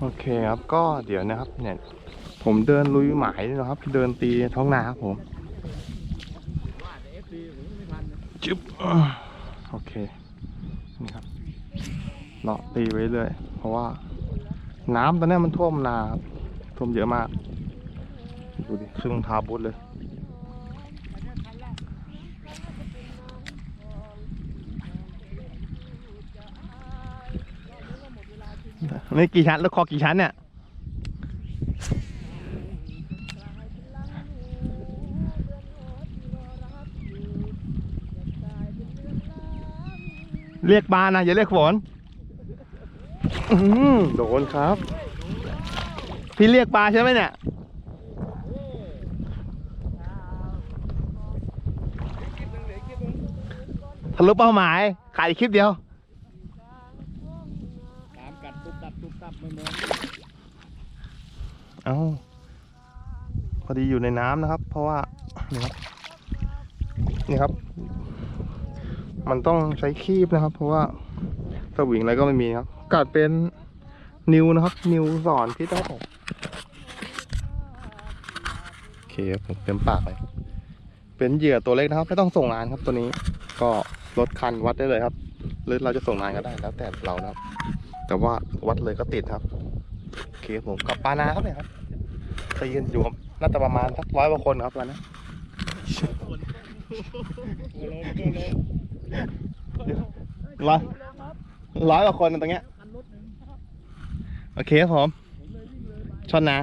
โอเคครับก็เดี๋ยวนะครับ เนี่ย ผมเดินลุยหมายนะครับ เดินตีท้องนาครับผมจึ๊บโอเคนี่ครับเลาะตีไว้เลย เพราะว่า น้ำตอนนี้มันท่วมนาครับท่วมเยอะมากดูดิครึ่งรองเท้าบุดเลย นี่กี่ชั้น แล้วคอกี่ชั้นเนี่ย เรียกปลานะอย่าเรียกฝนโดนครับ พี่เรียกปลาใช่ไหมเนี่ยทะลุเป้าหมายขายอีคลิปเดียว กัดตุบตับตุบตับไม่มองเอาพอดีอยู่ในน้ำนะครับ เพราะว่านี่ครับนี่ครับ มันต้องใช้คีบนะครับ เพราะว่าสวิงอะไรก็ไม่มีครับกัดเป็นนิวนะครับ นิวสอนพิษนะครับผมโอเคครับผมเต็มปากเลยเป็นเหยื่อตัวเล็กนะครับ ไม่ต้องส่งงานครับตัวนี้ ก็ลดคันวัดได้เลยครับ หรือเราจะส่งงานก็ได้แล้วแต่เรานะครับ แต่ว่าวัดเลยก็ติดครับโอเคผมกลับปานาครับเนี่ยครับตีกันอยู่น่าจะประมาณสักร้อยกว่าคนครับตอนนี้ร้อยร้อยกว่าคนตรงเนี้ยโอเคครับผมชอนนะ